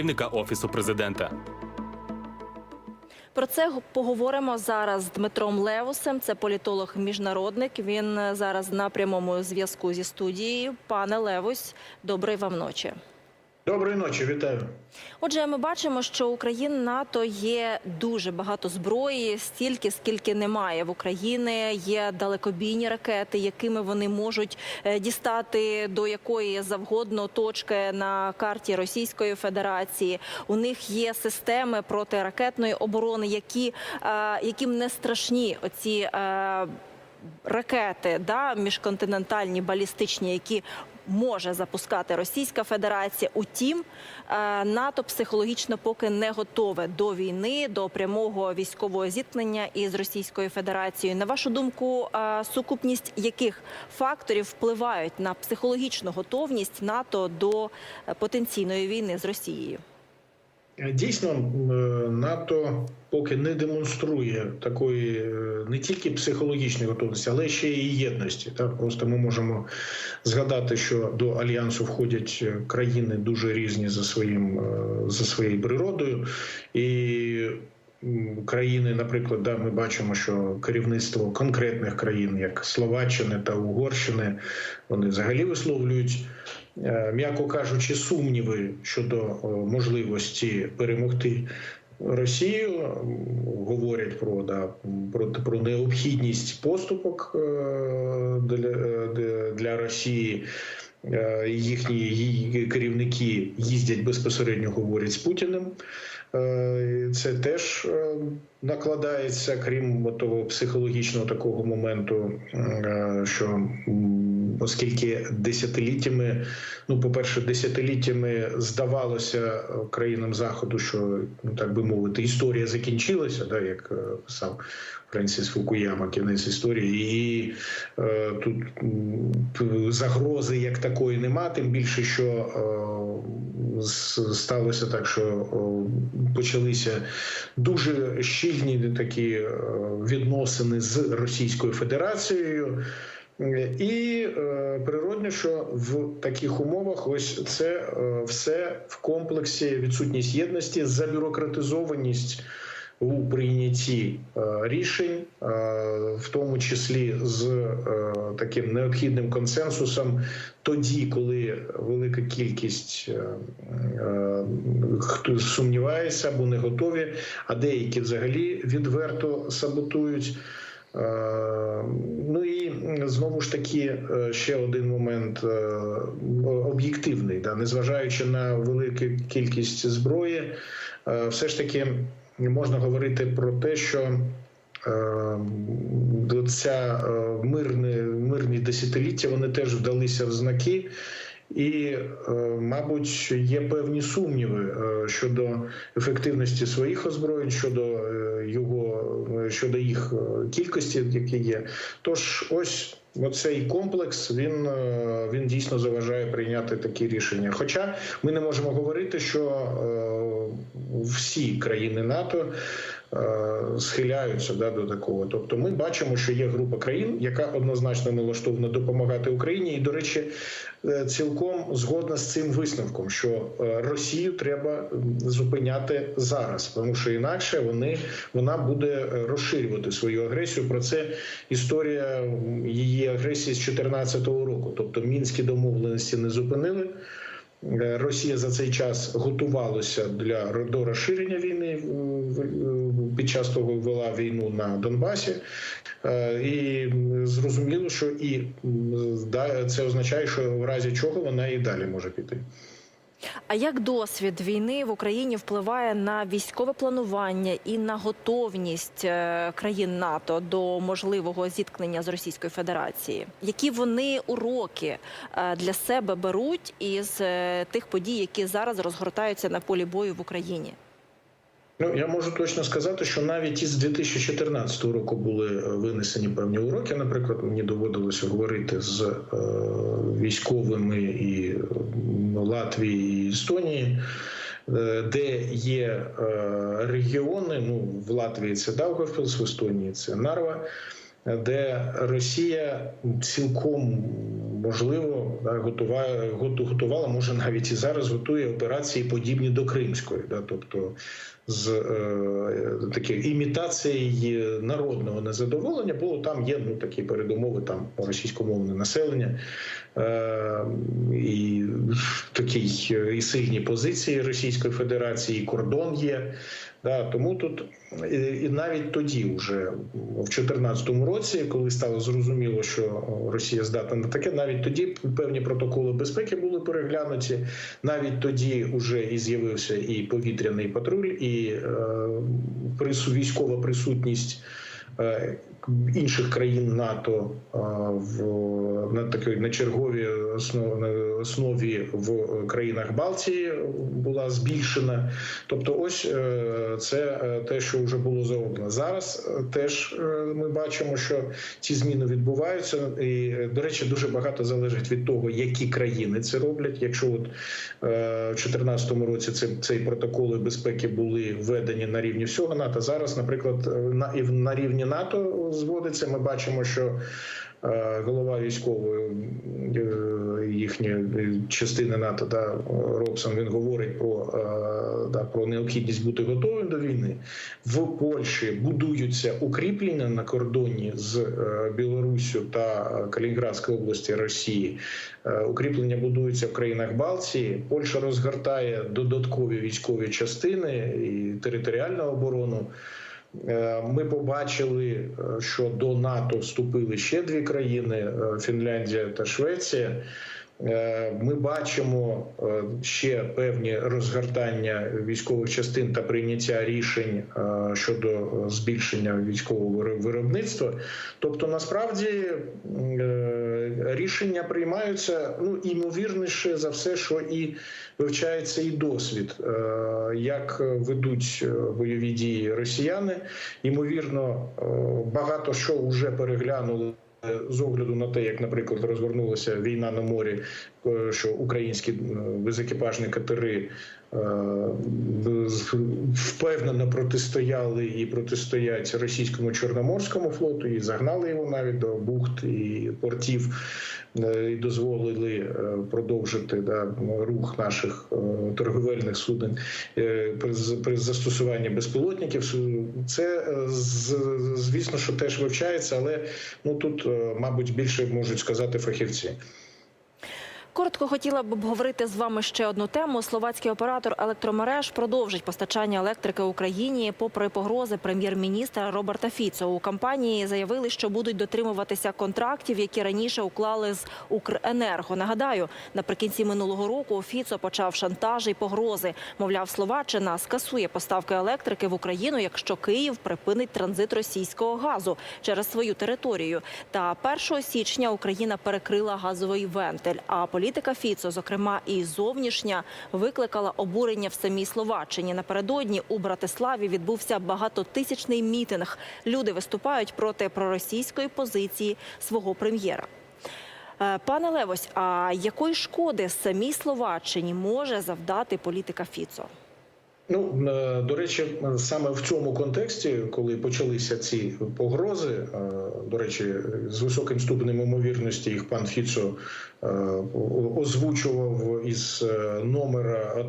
керівника офісу президента. Про це поговоримо зараз з Дмитром Левусем. Це політолог-міжнародник. Він е, зараз на прямому зв'язку зі студією. Пане Левусь, доброї вам ночі. Доброї ночі, вітаю. Отже, ми бачимо, що у країн НАТО є дуже багато зброї, стільки, скільки немає в Україні. Є далекобійні ракети, якими вони можуть е, дістати до якої завгодно точки на карті Російської Федерації. У них є системи протиракетної оборони, які, е, яким не страшні оці. е, Ракети да міжконтинентальні балістичні, які може запускати Російська Федерація. Утім, е, НАТО психологічно поки не готове до війни, до прямого військового зіткнення із Російською Федерацією. На вашу думку, е, сукупність яких факторів впливають на психологічну готовність НАТО до е, потенційної війни з Росією? Дійсно, НАТО поки не демонструє такої е, не тільки психологічної готовності, але ще й єдності. Так просто ми можемо згадати, що до альянсу входять е, країни дуже різні за своїм е, за своєю природою і. Країни, наприклад, да, ми бачимо, що керівництво конкретних країн, як Словаччини та Угорщини, вони взагалі висловлюють м'яко кажучи, сумніви щодо е, можливості перемогти Росію. Говорять про да про, про необхідність поступок е, для, е, для- Росії. Е, Їхні її керівники їздять безпосередньо говорять з Путіним. Е, Це теж е, накладається, крім того психологічного такого моменту, е, що оскільки десятиліттями, ну, по-перше, десятиліттями здавалося країнам Заходу, що ну так би мовити, історія закінчилася, да, як е, писав Френсіс Фукуяма, кінець історії, і е, тут загрози як такої нема, тим більше, що е, сталося так, що почалися дуже щільні такі е, відносини з Російською Федерацією. І е, природно, що в таких умовах ось це е, все в комплексі відсутність єдності, забюрократизованість у прийнятті е, рішень, в тому числі з таким необхідним консенсусом, тоді, коли велика кількість хто сумнівається або не готові, а деякі взагалі відверто саботують. Е, Ну і знову ж таки е, ще один момент е, об'єктивний, да, незважаючи на велику кількість зброї, все ж таки можна говорити про те, що е, ця е, мирні, мирні десятиліття вони теж вдалися в знаки. І, е, мабуть, є певні сумніви е, щодо ефективності своїх озброєнь, щодо е, його щодо їх кількості, які є. Тож, ось оцей комплекс він, він дійсно заважає прийняти такі рішення. Хоча ми не можемо говорити, що всі країни НАТО. Е, Схиляються да, до такого, тобто ми бачимо, що є група країн, яка однозначно налаштована допомагати Україні, і до речі, е, цілком згодна з цим висновком, що е, Росію треба зупиняти зараз, тому що інакше вони вона буде розширювати свою агресію. Про це історія її агресії з 2014 року. Тобто мінські домовленості не зупинили. Росія за цей час готувалася для до розширення війни в- під час того вела війну на Донбасі, Е, і зрозуміло, що і це означає, що в разі чого вона і далі може піти. А як досвід війни в Україні впливає на військове планування і на готовність е, країн НАТО до можливого зіткнення з Російською Федерацією? Які вони уроки е, для себе беруть із тих подій, які зараз розгортаються на полі бою в Україні? Ну я можу точно сказати, що навіть із 2014 року були е, винесені певні уроки. Наприклад, мені доводилося говорити з е, військовими і Латвії і Естонії. е, Де є е, регіони, ну в Латвії це Даугавпілс, в Естонії це Нарва, де Росія цілком можливо готувала, може навіть і зараз готує операції подібні до Кримської, да, тобто з е, таких імітацій народного незадоволення, було там є ну такі передумови, там російськомовне населення е, і такий е, і сильні позиції Російської Федерації, і кордон є. Да, тому тут і, і навіть тоді, вже в 2014 році, коли стало зрозуміло, що Росія здатна на таке, навіть тоді певні протоколи безпеки були переглянуті. Навіть тоді вже і з'явився і повітряний патруль, і е, військова присутність. Інших країн НАТО в на такій на черговій основ- на основі в країнах Балтії була збільшена. Тобто, ось е, це е, те, що вже було зроблено. Зараз е, теж ми бачимо, що ці зміни відбуваються, і до речі, дуже багато залежить від того, які країни це роблять. Якщо от в 2014 році це цей протоколи безпеки були введені на рівні всього НАТО. Зараз, наприклад, на і на рівні НАТО зводиться. Ми бачимо, що е, голова військової е, їхньої частини НАТО, да, Робсон, він говорить про, е, да, про необхідність бути готовим до війни. В Польщі будуються укріплення на кордоні з Білоруссю та Калінінградської області Росії. Укріплення будуються в країнах Балтії. Польща розгортає додаткові військові частини і територіальну оборону. Е, Ми побачили, е, що до НАТО вступили ще дві країни: е, Фінляндія та Швеція. Е, Ми бачимо е, ще певні розгортання військових частин та прийняття рішень е, щодо збільшення військового виробництва. Тобто, насправді рішення приймаються ну імовірніше за все, що і вивчається і досвід, як ведуть бойові дії росіяни. Ймовірно, е, багато що вже переглянули. З огляду на те, як, наприклад, розгорнулася війна на морі, е, що українські е, безекіпажні катери е, впевнено протистояли і протистоять російському чорноморському флоту, і загнали його навіть до бухт і портів, і дозволили е, продовжити да, рух наших е, торговельних суден е, при застосуванні безпілотників. Це е, звісно, що теж вивчається, але ну тут, е, мабуть, більше можуть сказати фахівці. Коротко хотіла б обговорити з вами ще одну тему. Словацький оператор електромереж продовжить постачання електрики Україні попри погрози прем'єр-міністра Роберта Фіцо. У компанії заявили, що будуть дотримуватися контрактів, які раніше уклали з Укренерго. Нагадаю, наприкінці минулого року Фіцо почав шантаж і погрози. Мовляв, Словаччина скасує поставки електрики в Україну, якщо Київ припинить транзит російського газу через свою територію. Та 1 січня Україна перекрила газовий вентиль. А політика Фіцо, зокрема і зовнішня, викликала обурення в самій Словаччині. Напередодні у Братиславі відбувся багатотисячний мітинг. Люди виступають проти проросійської позиції свого прем'єра. Е, Пане Левось, а якої шкоди самій Словаччині може завдати політика Фіцо? Ну е, до речі, саме в цьому контексті, коли почалися ці погрози, е, до речі, з високим ступенем ймовірності їх пан Фіцо озвучував із е, номера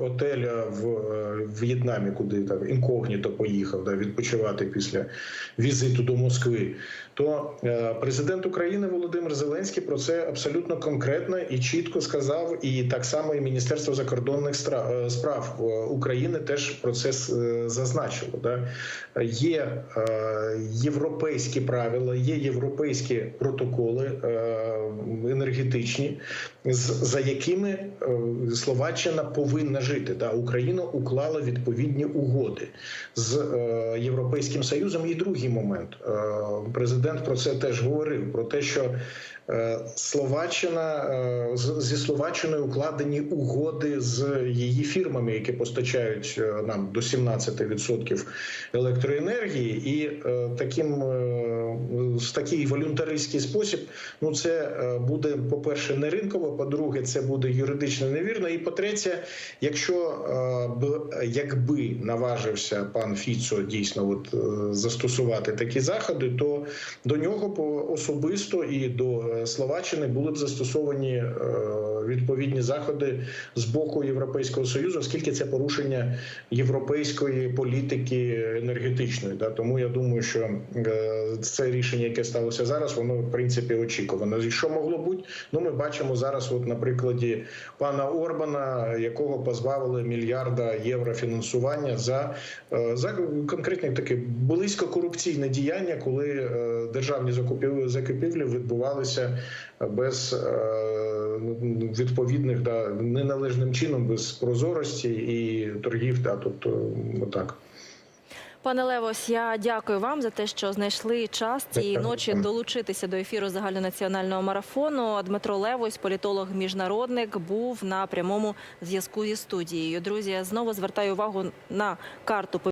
отеля в е, В'єтнамі, куди так інкогніто поїхав да, відпочивати після візиту до Москви. То е, президент України Володимир Зеленський про це абсолютно конкретно і чітко сказав, і так само і Міністерство закордонних е, справ е, України теж про це е, зазначило. Да? Є е, європейські правила, є європейські протоколи е, енергетичні, за якими е, Словаччина повинна жити. Та Україна уклала відповідні угоди з е, Європейським Союзом. І другий момент е, президент про це теж говорив: про те, що Словаччина е, зі Словаччиною укладені угоди з її фірмами, які постачають е, нам до 17% електроенергії, і е, таким е, в такий волюнтаристський спосіб, ну це е, буде, по перше, не ринкова по-друге, це буде юридично невірно. І по-третє, якщо е, б якби наважився пан Фіцо дійсно от е, застосувати такі заходи, то до нього по особисто і до е, Словаччини були б застосовані е, відповідні заходи з боку Європейського союзу, оскільки це порушення європейської політики енергетичної. Да? Тому я думаю, що е, це рішення, яке сталося зараз, воно в принципі очікувано. І Що могло бути? Ну ми бачимо зараз, от на прикладі пана Орбана, якого позбавили мільярда євро фінансування за, е, за конкретне таке близько корупційне діяння, коли е, державні закупівлі закупівлі без е, відповідних да неналежним чином, без прозорості і торгів. Да, тобто отак. Пане Левос, я дякую вам за те, що знайшли час цієї ночі долучитися до ефіру загальнонаціонального марафону. Дмитро Левось, політолог міжнародник, був на прямому зв'язку зі студією. Друзі, я знову звертаю увагу на карту